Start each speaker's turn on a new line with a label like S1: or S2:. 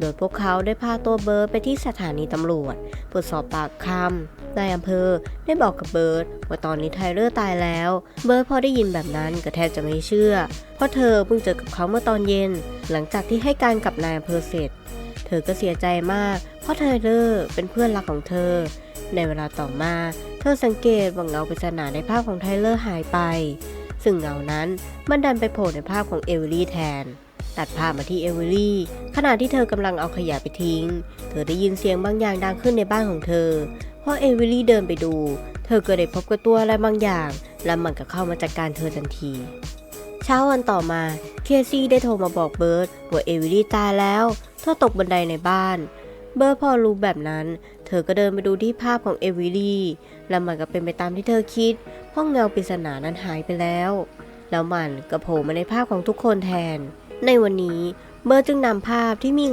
S1: โดยพวกเขาได้พาตัวเบิร์ดไปที่สถานีตำรวจเพื่อสอบปากคำนายอำเภอได้บอกกับเบิร์ดว่าตอนนี้ไทเลอร์ตายแล้ว เบิร์ดพอได้ยินแบบนั้นก็แทบจะไม่เชื่อ เพราะเธอเพิ่งเจอกับเขาเมื่อตอนเย็น หลังจากที่ให้การกับนายอำเภอเสร็จ เธอก็เสียใจมาก เพราะไทเลอร์เป็นเพื่อนรักของเธอ ในเวลาต่อมา เธอสังเกตว่าเงาปริศนาในภาพของไทเลอร์หายไป ซึ่งเงานั้นมันดันไปโผล่ในภาพของเอวิลี่แทน ตัดภาพมาที่เอวิลี่ขณะที่เธอกำลังเอาขยะไปทิ้ง เธอได้ยินเสียงบางอย่างดังขึ้นในบ้านของเธอพอเอวิลี่เดินไปดู เธอก็ได้พบกับตัวอะไรบางอย่าง และมันก็เข้ามาจัดการเธอทันที เช้าวันต่อมาเคซี่ได้โทรมาบอกเบิร์ดว่าเอวิลี่ตายแล้วเธอตกบันไดในบ้านเบิร์พอรู้แบบนั้น เธอก็เดินไปดูที่ภาพของเอวิลี่ และมันก็เป็นไปตามที่เธอคิด ห้องเงาปริศนานั้นหายไปแล้ว แล้วมันก็โผล่มาในภาพของทุกคนแทน ในวันนี้เบอร์จึงนำภาพที่มี